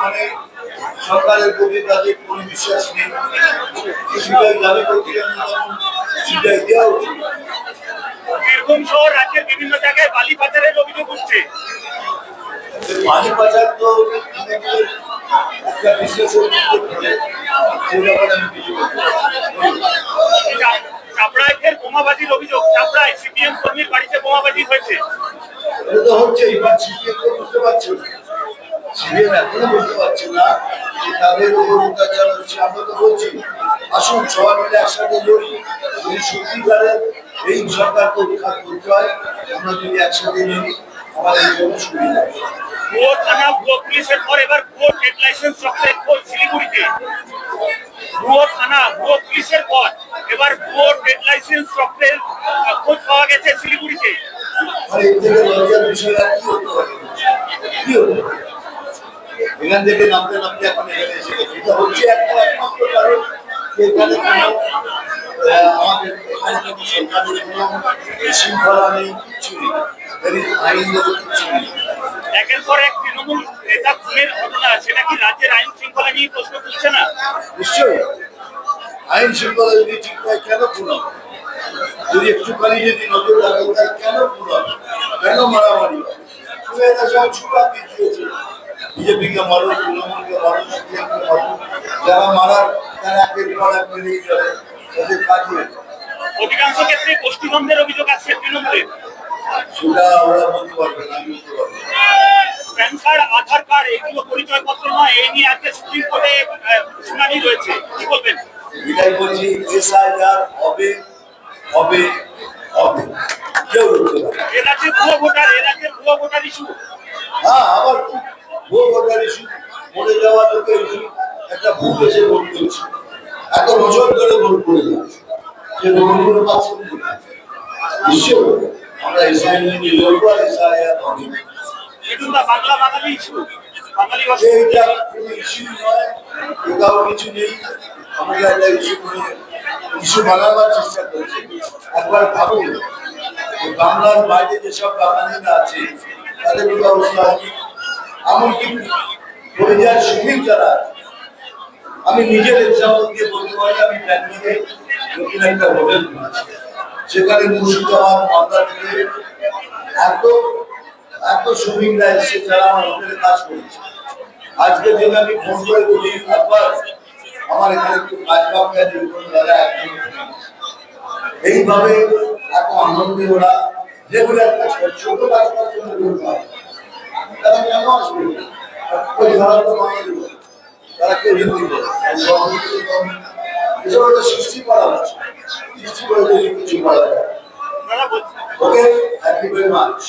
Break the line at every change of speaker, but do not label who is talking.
মানে সরকারের প্রতি তাদের কোনো বিশ্বাস নেই। সিবিআই দাবি করতে গেলে সিবিআই দেওয়া উচিত।
বীরভূম সহ রাজ্যের বিভিন্ন জায়গায় বালি পাচারের অভিযোগ উঠছে।
পানি পাচার তো একটা ব্যাপারে আমি কিছু
চাপড়ায় ফের বোমাবাজির অভিযোগ। চাপড়ায় সিপিএম কর্মীর বাড়িতে বোমাবাজি হয়েছে।
এটা তো হচ্ছে এবার সিপিএম তো বুঝতে পারছে না এখনও পারছে না যে তাদের উপর অত্যাচার হচ্ছে আমরা তো বলছি আসুন সবাই মিলে একসাথে লড়ি যদি সত্যিকারের এই সরকারকে উৎখাত করতে হয় আমরা যদি একসাথে লড়ি আমাদের জন্য সুবিধা হবে।
থানা ভুয়ো পুলিশের পর এবার ভুয়ো ট্রেড লাইসেন্স চক্রের খোঁজ শিলিগুড়িতে ভুয়ো থানা ভুয়ো পুলিশের পর এবার ভুয়ো ট্রেড লাইসেন্স চক্রের খোঁজ পাওয়া গেছে শিলিগুড়িতে
আর এর থেকে লজ্জার বিষয় আর কি হতে পারে কি হতে পারে? এখান থেকে নামতে নামতে এখন এখানে এসে গেছে এটা হচ্ছে একটা একমাত্র কারণ যে এখানে কোনো আমাদের এখানে কোনো সরকারের কোনো শৃঙ্খলা নেই কিছু নেই আইন বলে কিছু নেই
একের পর এক তৃণমূল নেতা খুনের ঘটনা সেটা কি রাজ্যের আইন শৃঙ্খলা নিয়ে প্রশ্ন তুলছে না
নিশ্চয়ই আইন শৃঙ্খলা যদি ঠিক হয় কেন খুন হবে? যদি একটুখানি যদি নজর রাখা কেন খুন হবে? কেন মারামারি হবে? এটা সব ছুটা দিয়েছে বিজেপিকে মারো তৃণমূলকে মারো যারা মারার তারা একের পর এক মেরেই যাবে তাদের কাজ
অধিকাংশ ক্ষেত্রে অভিযোগ আসছে তৃণমূলের।
সেটা ওরা বলতে পারবে না আমি বলতে পারব
প্যান কার্ড আধার কার্ড এগুলো পরিচয়পত্র নয় এই নিয়ে আজকে সুপ্রিম কোর্টে শুনানি রয়েছে। কি বলবেন?
এটাই বলছি এসআইআর হবে হবে হবে। কেউ
এ রাজ্যে ভুয়ো ভোটার এ রাজ্যে ভুয়ো ভোটার ইস্যু।
হ্যাঁ আবার ভুয়ো ভোটার ইস্যু মরে যাওয়া লোকের ইস্যু একটা ভুল এসে ভোট করেছে। এত বছর ধরে ভোট করে যাচ্ছে। সে ভোটগুলো পাচ্ছে নিশ্চয় আমরা এসআইআর নিয়ে লড়বো আর এসআইআর
বাংলা বাঙালি ইস্যু বাঙালি
যে এটা কোনো ইস্যু নয়। কোথাও কিছু নেই। আমরা একটা ইস্যু করে ইস্যু বানাবার চেষ্টা করছি। একবার ভাবুন বাংলার বাইরে যেসব বাঙালিরা আছে তাদের কি অবস্থা এমনকি যারা, আমি নিজের দিয়ে বলতে পারি, আমি ব্যাঙ্গালোরে নতুন একটা হোটেল থেকে এত এত শ্রমিকরা এসে যারা আমার হোটেলে কাজ করেছে। আজকের দিনে আমি ফোন করে বলি, একবার আমার এখানে একটু কাজ আছে দাদা একদিন এইভাবে এত আনন্দে ওরা কাজ করে, ছোট কাজ করার জন্য তারা কেন আসবে? ওই ধরা তো বাঙালি। তারা কেউ হিন্দি বলে এসব একটা সৃষ্টি করা হচ্ছে সৃষ্টি করে কিছু করা যায় ওকে হ্যাপি ভেরি মাচ